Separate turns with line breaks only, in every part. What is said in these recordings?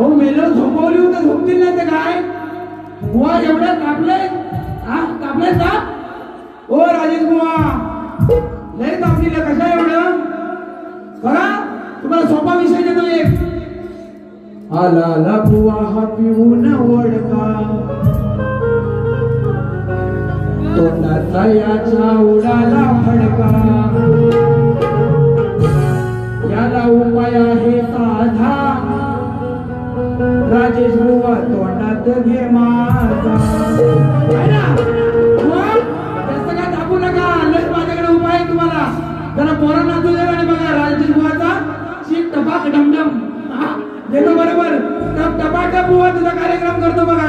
हो मेलं झोपवली होतं झोपतील नाही ते काय? बुवा एवढं कापलंय? हा कापलंय का ओ राजेश बुवा लय कापलेलं कशा एवढं? बघा तुम्हाला सोपा विषय देतो एक. आला आला बुवा हा पिऊन ओळखा तोंडाचा याच्या उडाला फडका. याला उपाय आहे साधा. राजेश तोंडात घे माझा. काय नका. लस माझ्याकडे उपाय आहे तुम्हाला. जरा पोरं नाचू आणि बघा राजेश बुवाचा शीट टपाक डमडम. हा, देतो बरोबर. टप टपाटप बुवा तुझा कार्यक्रम करतो बघा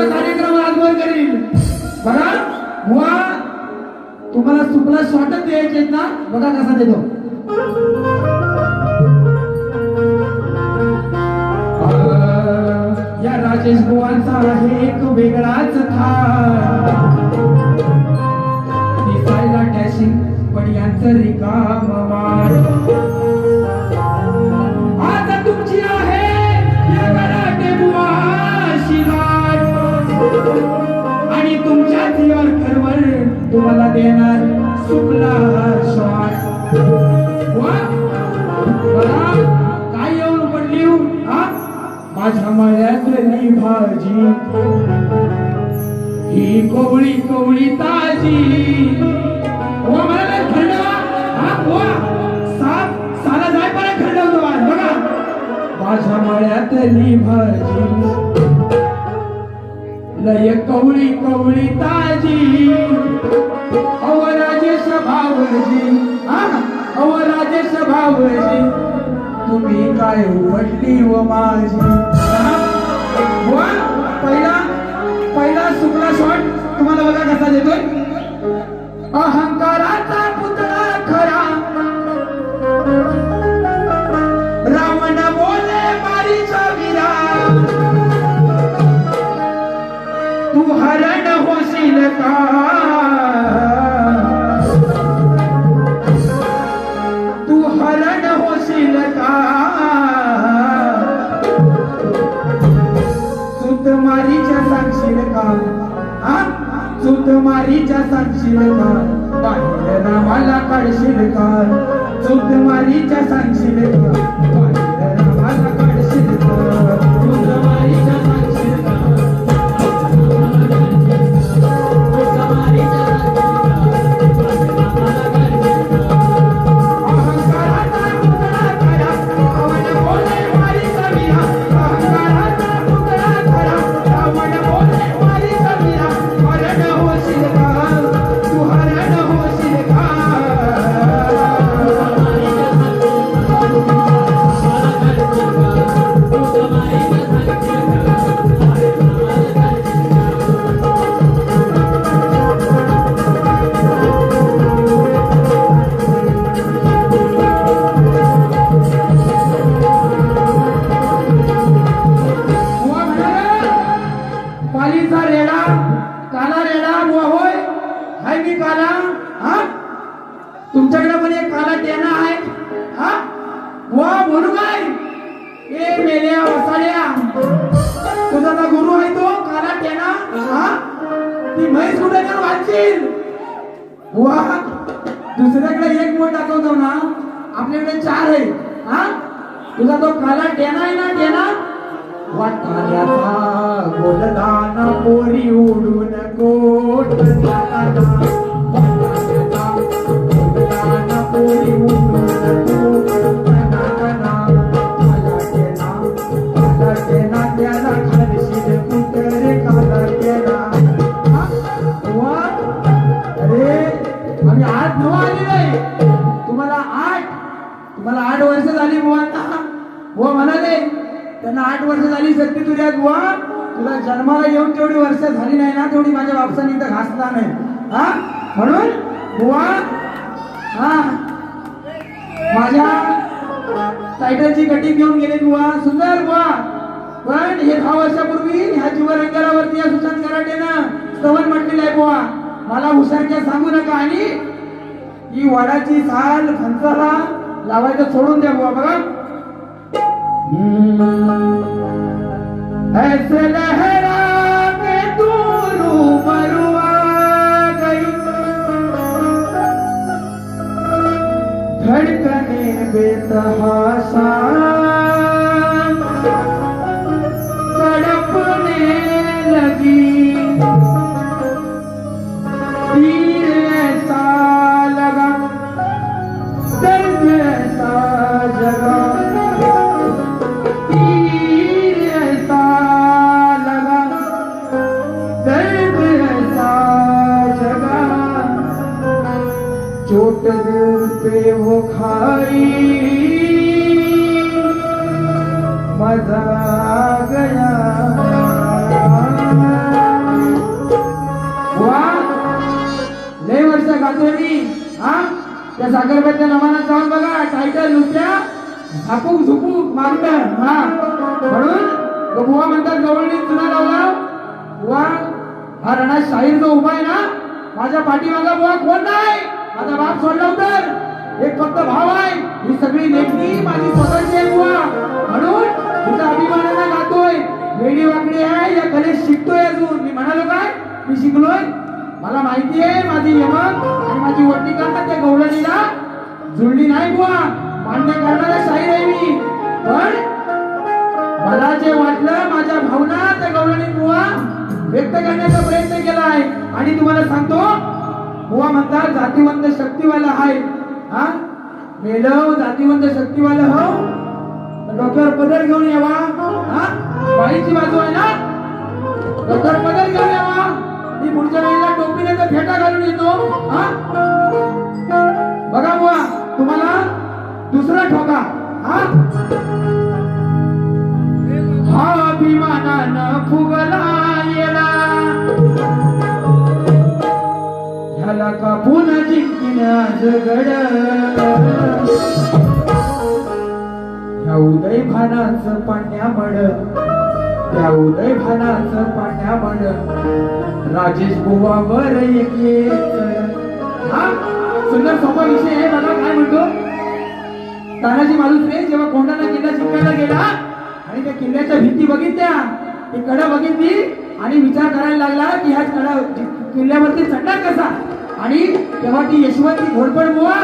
ना तुमचा कार्यक्रम आजवर करील बघा बुवा तुम्हाला चुकला शॉटच द्यायचे ना? बघा कसा देतो. या राजेश बुवांचा आहे एक वेगळाच थाट दिसायला डॅशिंग पण यांचं रिकाम वाट देणार सुखला शॉट बघा काय येऊन पडली हो? हा? माझ्या मळ्यातली भाजी. ही कोवळी कोवळी ताजी. हो मला खंडवा हा? हो साप साला जाय पर्यंत खंडवतो आज. बघा माझ्या मळ्यातली भाजी. लय कवळी कवळी ताजी. अव राजेश भावजी हा भावजी तुम्ही काय उघडली व माझी? पहिला पहिला सुकला शॉट तुम्हाला बघा कसा देतोय. अहंकारा मारीच्या सांगशील का? सांगशील का? बाहेर नावाला काढशील का? सुत मारीच्या सांगशील का? बाहेर नावाला काढशील का? मारीच्या असतील. वा दुसऱ्याकडे एक बोट दाखवतो ना आपल्याकडे चार आहे. हा? तुझा तो काला डेना आहे ना डेना वाटाण्याचा गोलदाना पोरी उडून कोट वाटाण्याचा पोरी उडून कोट त्या गुवा तुला जन्माला येऊन तेवढी वर्ष झाली नाही ना तेवढी माझ्या बापसाने इथं घासला नाही. हा? म्हणून बुवा हा. माझ्या टायटलची कटिंग घेऊन गेले गुवा सुंदर गुवा पण हे दहा वर्षापूर्वी ह्या जीवरंगावरती या सुशांत कराटेनं स्तवन म्हटलेलं आहे बुवा. मला हुशारच्या सांगू नका आणि ही वडाची साल फणसाला लावायचं सोडून द्या बुवा बघा. ऐसे लहरा के तू रूबरू आ गई धड़कने बेतहाशा त्या सागरबाईच्या नमानात जाऊन बघा टायटल नुसत्या झापूक झुपूक मागणं हा. म्हणून तो बुवा म्हणतात गवळणी चुना लावला बुवा हा रणा शाहीर जो उभा आहे ना माझ्या पाठीमागा बुवा कोण नाही? माझा बाप सोडला तर एक फक्त भाव आहे. ही सगळी लेखणी माझी स्वतःची आहे बुवा. म्हणून तिचा अभिमानाला गातोय. वेडी वाकडी आहे या कलेत शिकतोय अजून. मी म्हणालो काय? मी शिकलोय. मला माहिती आहे माझी यमन आणि माझी वटिका त्या गौडणीला जुळली नाही बुवा. मान्य करणारा शाहीर आहे मी. पण मला जे वाटलं माझ्या भावना त्या गौडणी बुवा व्यक्त करण्याचा प्रयत्न केला आहे आणि तुम्हाला सांगतो बुवा म्हणतात जातीवंत शक्तीवाला आहे हा? मेलव जातीवंत शक्तीवाला हो. तर डोक्यावर पदर घेऊन यावा. हा? बाईची बाजू आहे ना? येतो बघा बुवा तुम्हाला दुसरा ठोका हा? हा अभिमानानं फुगला येला ह्याला कापून जिंकीन आज गड? ह्या उदय भानाच पाण्या मड त्या उदय भानाचं पाण्यामड राजेश बुवावर एक एक हा? सुंदर सोपा विषय आहे बघा काय म्हणतो? तानाजी मालुसरे जेव्हा कोंडाणा किल्ला शिकायला गेला आणि त्या किल्ल्याच्या भीती बघितल्या ती कडा बघितली आणि विचार करायला लागला की ह्या कडा किल्ल्यावरती चढणार कसा? आणि तेव्हा ती यशवंती घोडपड बुवा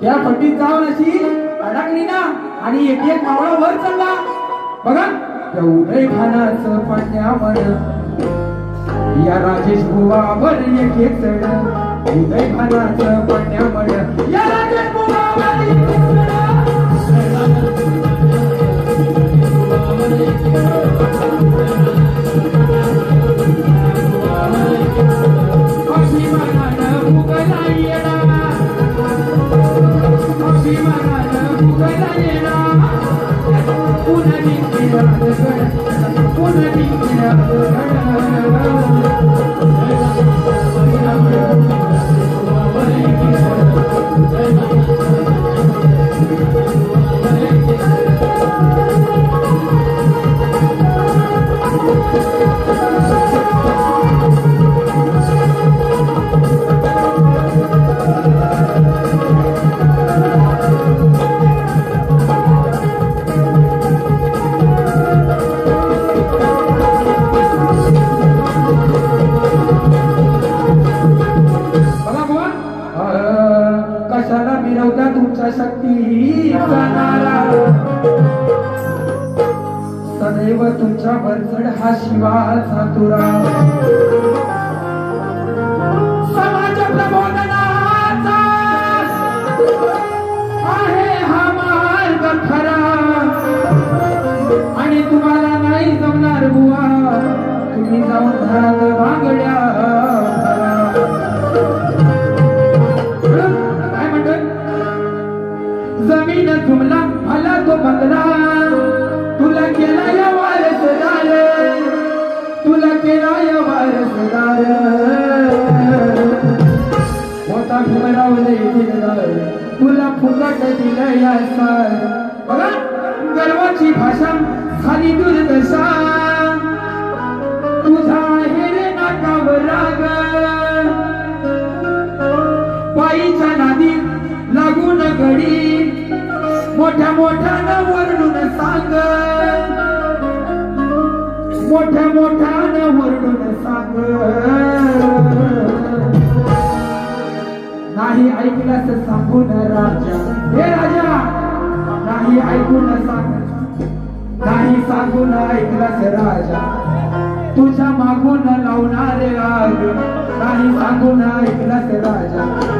त्या पट्टीत जाऊन अशी अडकली ना आणि एक एक मावळा वर चढला बघा. उदय खानाचं पाण्यावर. या राजेश बुवावर एक एक चढ उदय खानाचं पाण्यावर. या राजेश बुवावर एक एक चढ. Thank you. सदैव तुमच्या हा शिवाचा तुरा. समाज प्रबोधनाचा आहे हा मार्ग खरा. आणि तुम्हाला नाही जमणार बुवा तुम्ही जाऊन घरात बांगड्या काय म्हणतोय? जमीन तुमला मला तो बंगला. तुला केला या वारसदार तुला केला या वारसदार होता भीमरावले दिलदार तुला फुकट दिलं या सार. बघा गर्वाची भाषा खाली दुर्दशा. तुझा आहे नाकावर राग. पायीच्या नादी लागून घडी मोठ्या मोठ्यानं वर्णून सांग. नाही ऐकल्यास सांगून राजा. हे राजा! नाही ऐकून सांग. नाही सांगून ऐकलास राजा. तुझ्या मागून लावणारे आग. नाही सांगून ऐकलास राजा.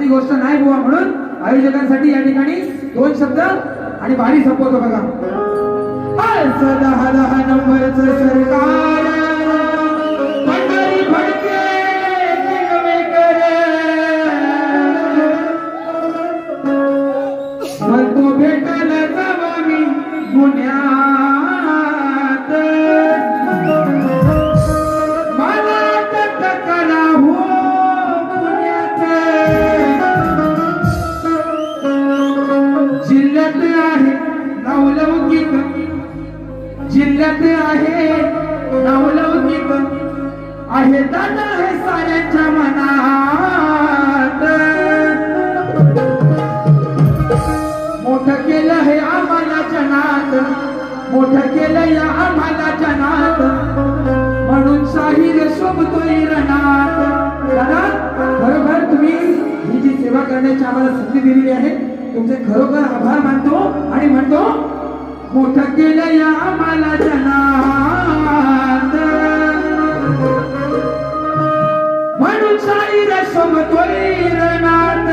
साधी गोष्ट नाही बुवा म्हणून आयोजकांसाठी या ठिकाणी दोन शब्द आणि बारी संपवतो बघा. दहा दहा सरकार. नवलौकिक जिल्ह्यात आहे नवलौकिक आहे दादा आहे साऱ्यांच्या मनात. मोठ केलं हे आम्हाला जनात मोठ केलं या आम्हाला जनात. म्हणून साहिर शोभतोय रणात. दादा खरोखर तुम्ही ही जी सेवा करण्याची आम्हाला संधी दिलेली आहे तुमचे खरोखर आभार मानतो आणि म्हणतो मोठं केलं या आम्हाला जनात म्हणून साईर शोभतोय रणात